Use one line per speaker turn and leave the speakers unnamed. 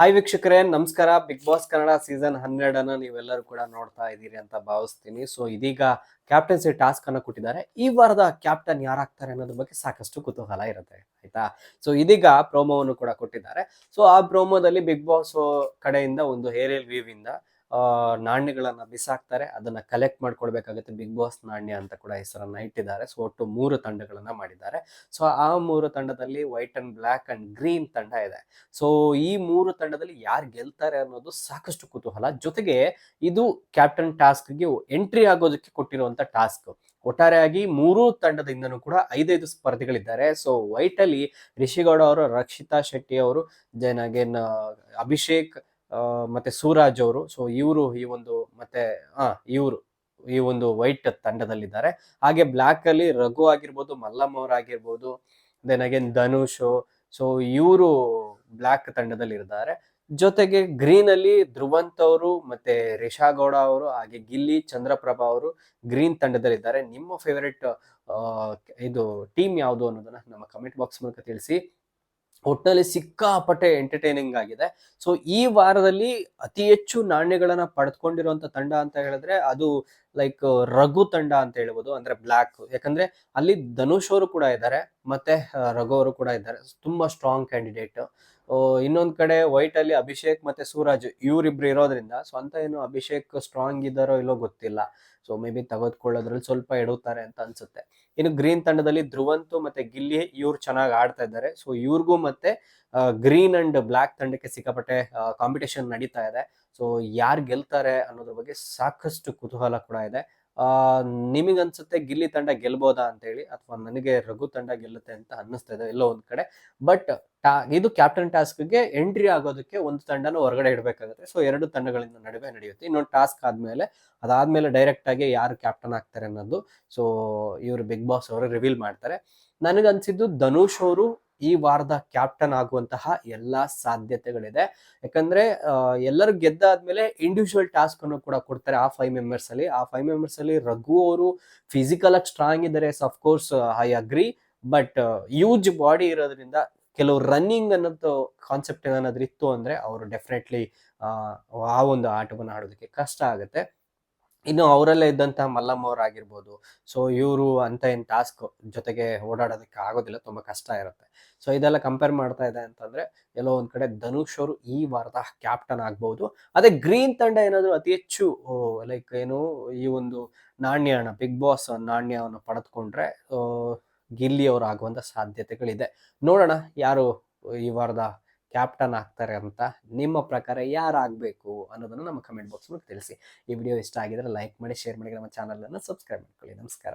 Hi ವೀಕ್ಷಕರೇ. ನಮಸ್ಕಾರ. Bigg Boss Kannada season ಹನ್ನೆರಡನ್ನು ನೀವೆಲ್ಲರೂ ಕೂಡ ನೋಡ್ತಾ ಇದ್ದೀರಿ ಅಂತ ಭಾವಿಸ್ತೀನಿ. ಸೊ ಇದೀಗ ಕ್ಯಾಪ್ಟನ್ಸಿ ಟಾಸ್ಕ್ ಅನ್ನು ಕೊಟ್ಟಿದ್ದಾರೆ. ಈ ವಾರದ ಕ್ಯಾಪ್ಟನ್ ಯಾರಾಗ್ತಾರೆ ಅನ್ನೋದ್ರ ಬಗ್ಗೆ ಸಾಕಷ್ಟು ಕುತೂಹಲ ಇರುತ್ತೆ, ಆಯ್ತಾ? ಸೊ ಇದೀಗ ಪ್ರೋಮೋವನ್ನು ಕೂಡ ಕೊಟ್ಟಿದ್ದಾರೆ. ಸೊ ಆ ಪ್ರೋಮೋದಲ್ಲಿ ಬಿಗ್ ಬಾಸ್ ಕಡೆಯಿಂದ ಒಂದು ಏರಿಯಲ್ ವ್ಯೂ ಇಂದ ನಾಣ್ಯಗಳನ್ನ ಬಿಸಾಕ್ತಾರೆ, ಅದನ್ನ ಕಲೆಕ್ಟ್ ಮಾಡ್ಕೊಳ್ಬೇಕಾಗುತ್ತೆ ಬಿಗ್ ಬಾಸ್ ನಾಣ್ಯ ಅಂತ ಕೂಡ ಹೆಸರನ್ನು ಇಟ್ಟಿದ್ದಾರೆ. ಸೊ ಒಟ್ಟು ಮೂರು ತಂಡಗಳನ್ನು ಮಾಡಿದ್ದಾರೆ. ಸೊ ಆ ಮೂರು ತಂಡದಲ್ಲಿ white and black and green ತಂಡ ಇದೆ. ಸೊ ಈ ಮೂರು ತಂಡದಲ್ಲಿ ಯಾರು ಗೆಲ್ತಾರೆ ಅನ್ನೋದು ಸಾಕಷ್ಟು ಕುತೂಹಲ. ಜೊತೆಗೆ ಇದು ಕ್ಯಾಪ್ಟನ್ ಟಾಸ್ಕ್ಗೆ ಎಂಟ್ರಿ ಆಗೋದಕ್ಕೆ ಕೊಟ್ಟಿರುವಂತ ಟಾಸ್ಕ್ ಒಟ್ಟಾರೆಯಾಗಿ ಮೂರೂ ತಂಡದಿಂದನೂ ಕೂಡ ಐದೈದು ಸ್ಪರ್ಧಿಗಳಿದ್ದಾರೆ. ಸೊ ವೈಟಲ್ಲಿ ರಿಷಿಗೌಡ ಅವರು, ರಕ್ಷಿತಾ ಶೆಟ್ಟಿ ಅವರು ಅಗೇನ್ ಅಭಿಷೇಕ್ ಮತ್ತೆ ಸೂರಾಜ್ ಅವರು. ಸೊ ಇವರು ಈ ಒಂದು ಮತ್ತೆ, ಆ, ಇವರು ಈ ಒಂದು ವೈಟ್ ತಂಡದಲ್ಲಿದ್ದಾರೆ. ಹಾಗೆ ಬ್ಲ್ಯಾಕ್ ಅಲ್ಲಿ ರಘು ಆಗಿರ್ಬೋದು, ಮಲ್ಲಮ್ಮ ಅವ್ರು ಆಗಿರ್ಬೋದು ದೆನ್ ಅಗೇನ್ ಧನುಷ್. ಸೊ ಇವರು ಬ್ಲ್ಯಾಕ್ ತಂಡದಲ್ಲಿ ಇದ್ದಾರೆ ಜೊತೆಗೆ ಗ್ರೀನ್ ಅಲ್ಲಿ ಧ್ರುವಂತ್ ಅವರು ಮತ್ತೆ ರಿಷಾ ಗೌಡ ಅವರು, ಹಾಗೆ ಗಿಲ್ಲಿ, ಚಂದ್ರಪ್ರಭಾ ಅವರು ಗ್ರೀನ್ ತಂಡದಲ್ಲಿದ್ದಾರೆ. ನಿಮ್ಮ ಫೇವರೆಟ್ ಇದು ಟೀಮ್ ಯಾವುದು ಅನ್ನೋದನ್ನ ನಮ್ಮ ಕಮೆಂಟ್ ಬಾಕ್ಸ್ ಮೂಲಕ ತಿಳಿಸಿ. ಒಟ್ಟಲ್ಲಿ ಸಿಕ್ಕಾಪಟ್ಟೆ ಎಂಟರ್ಟೈನಿಂಗ್ ಆಗಿದೆ. ಸೊ ಈ ವಾರದಲ್ಲಿ ಅತಿ ಹೆಚ್ಚು ನಾಣ್ಯಗಳನ್ನ ಪಡೆದುಕೊಂಡಿರುವಂತ ತಂಡ ಅಂತ ಹೇಳಿದ್ರೆ ಅದು ಲೈಕ್ ರಘು ತಂಡ ಅಂತ ಹೇಳ್ಬೋದು. ಅಂದ್ರೆ ಬ್ಲ್ಯಾಕ್ ಯಾಕಂದ್ರೆ ಅಲ್ಲಿ ಧನುಷ್ ಅವರು ಕೂಡ ಇದ್ದಾರೆ, ಮತ್ತೆ ರಘು ಅವರು ಕೂಡ ಇದ್ದಾರೆ. ತುಂಬಾ ಸ್ಟ್ರಾಂಗ್ ಕ್ಯಾಂಡಿಡೇಟ್ ಇನ್ನೊಂದ್ ಕಡೆ ವೈಟ್ ಅಲ್ಲಿ ಅಭಿಷೇಕ್ ಮತ್ತೆ ಸೂರಜ್ ಇವರಿಬ್ರು ಇರೋದ್ರಿಂದ ಸ್ವಂತ ಏನು ಅಭಿಷೇಕ್ ಸ್ಟ್ರಾಂಗ್ ಇದ್ದಾರೋ ಇಲ್ಲೋ ಗೊತ್ತಿಲ್ಲ. ಸೊ ಮೇ ಬಿ ತೆಗೆದುಕೊಳ್ಳೋದ್ರಲ್ಲಿ ಸ್ವಲ್ಪ ಎಡುತ್ತಾರೆ ಅಂತ ಅನ್ಸುತ್ತೆ. ಇನ್ನು ಗ್ರೀನ್ ತಂಡದಲ್ಲಿ ಧ್ರುವಂತು ಮತ್ತೆ ಗಿಲ್ಲಿ ಇವ್ರು ಚೆನ್ನಾಗಿ ಆಡ್ತಾ ಇದ್ದಾರೆ. ಸೊ ಇವ್ರಿಗೂ ಮತ್ತೆ ಗ್ರೀನ್ ಅಂಡ್ ಬ್ಲ್ಯಾಕ್ ತಂಡಕ್ಕೆ ಸಿಕ್ಕಾಪಟ್ಟೆ ಕಾಂಪಿಟೇಷನ್ ನಡೀತಾ ಇದೆ. ಸೊ ಯಾರು ಗೆಲ್ತಾರೆ ಅನ್ನೋದ್ರ ಬಗ್ಗೆ ಸಾಕಷ್ಟು ಕುತೂಹಲ ಕೂಡ ಇದೆ. ನಿಮಗನ್ಸುತ್ತೆ ಗಿಲ್ಲಿ ತಂಡ ಗೆಲ್ಬೋದಾ ಅಂತ ಹೇಳಿ ಅಥವಾ ನನಗೆ ರಘು ತಂಡ ಗೆಲ್ಲುತ್ತೆ ಅಂತ ಅನ್ನಿಸ್ತಾ ಇದೆ ಎಲ್ಲೋ ಒಂದು ಕಡೆ. ಬಟ್ ಟಾ, ಇದು ಕ್ಯಾಪ್ಟನ್ ಟಾಸ್ಕ್ಗೆ ಎಂಟ್ರಿ ಆಗೋದಕ್ಕೆ ಒಂದು ತಂಡನ ಹೊರಗಡೆ ಇಡಬೇಕಾಗುತ್ತೆ. ಸೊ ಎರಡು ತಂಡಗಳಿಂದ ನಡುವೆ ನಡೆಯುತ್ತೆ. ಇನ್ನೊಂದು ಟಾಸ್ಕ್ ಆದಮೇಲೆ, ಅದಾದಮೇಲೆ ಡೈರೆಕ್ಟ್ ಆಗಿ ಯಾರು ಕ್ಯಾಪ್ಟನ್ ಆಗ್ತಾರೆ ಅನ್ನೋದು. ಸೊ ಇವರು ಬಿಗ್ ಬಾಸ್ ಅವರು ರಿವೀಲ್ ಮಾಡ್ತಾರೆ. ನನಗನ್ಸಿದ್ದು ಧನುಷ್ ಅವರು ಈ ವಾರದ ಕ್ಯಾಪ್ಟನ್ ಆಗುವಂತಹ ಎಲ್ಲಾ ಸಾಧ್ಯತೆಗಳಿದೆ. ಯಾಕಂದ್ರೆ ಎಲ್ಲರೂ ಗೆದ್ದಾದ್ಮೇಲೆ ಇಂಡಿವಿಜುವಲ್ ಟಾಸ್ಕ್ ಅನ್ನು ಕೂಡ ಕೊಡ್ತಾರೆ ಆ ಫೈವ್ ಮೆಂಬರ್ಸ್ ಅಲ್ಲಿ. ಆ ಫೈವ್ ಮೆಂಬರ್ಸ್ ಅಲ್ಲಿ ರಘು ಅವರು ಫಿಸಿಕಲ್ ಆಗಿ ಸ್ಟ್ರಾಂಗ್ ಇದ್ದಾರೆ course I agree but huge body ಇರೋದ್ರಿಂದ ಕೆಲವು ರನ್ನಿಂಗ್ ಅನ್ನೋದು ಕಾನ್ಸೆಪ್ಟ್ ಏನಾದ್ರು ಇತ್ತು ಅಂದ್ರೆ, ಅವರು ಡೆಫಿನೆಟ್ಲಿ ಆ ಒಂದು ಆಟವನ್ನು ಆಡೋದಕ್ಕೆ ಕಷ್ಟ ಆಗುತ್ತೆ. ಇನ್ನು ಅವರಲ್ಲೇ ಇದ್ದಂತಹ ಆಗಿರ್ಬೋದು ಸೊ ಇವರು ಅಂತ ಏನು ಟಾಸ್ಕ್ ಜೊತೆಗೆ ಓಡಾಡೋದಕ್ಕೆ ಆಗೋದಿಲ್ಲ, ತುಂಬ ಕಷ್ಟ ಇರುತ್ತೆ. ಸೊ ಇದೆಲ್ಲ ಕಂಪೇರ್ ಮಾಡ್ತಾ ಇದೆ ಅಂತಂದ್ರೆ, ಎಲ್ಲೋ ಒಂದ್ ಕಡೆ ಧನುಷ್ ಅವರು ಈ ವಾರದ ಕ್ಯಾಪ್ಟನ್ ಆಗ್ಬಹುದು ಅದೇ ಗ್ರೀನ್ ತಂಡ ಏನಾದ್ರು ಅತಿ ಹೆಚ್ಚು ಲೈಕ್ ಏನು, ಈ ಒಂದು ನಾಣ್ಯನ ಬಿಗ್ ಬಾಸ್ ನಾಣ್ಯವನ್ನು ಪಡೆದುಕೊಂಡ್ರೆ ಗಿಲ್ಲಿ ಅವರು ಆಗುವಂತ ಸಾಧ್ಯತೆಗಳಿದೆ. ನೋಡೋಣ ಯಾರು ಈ ವಾರದ ಕ್ಯಾಪ್ಟನ್ ಆಗ್ತಾರೆ ಅಂತ ನಿಮ್ಮ ಪ್ರಕಾರ ಯಾರಾಗಬೇಕು ಅನ್ನೋದನ್ನು ನಮ್ಮ ಕಮೆಂಟ್ ಬಾಕ್ಸ್ ಮೂಲಕ ತಿಳಿಸಿ. ಈ ವಿಡಿಯೋ ಇಷ್ಟ ಆಗಿದ್ರೆ ಲೈಕ್ ಮಾಡಿ ಶೇರ್ ಮಾಡಿ, ನಮ್ಮ ಚಾನಲನ್ನು ಸಬ್ಸ್ಕ್ರೈಬ್ ಮಾಡ್ಕೊಳ್ಳಿ. ನಮಸ್ಕಾರ.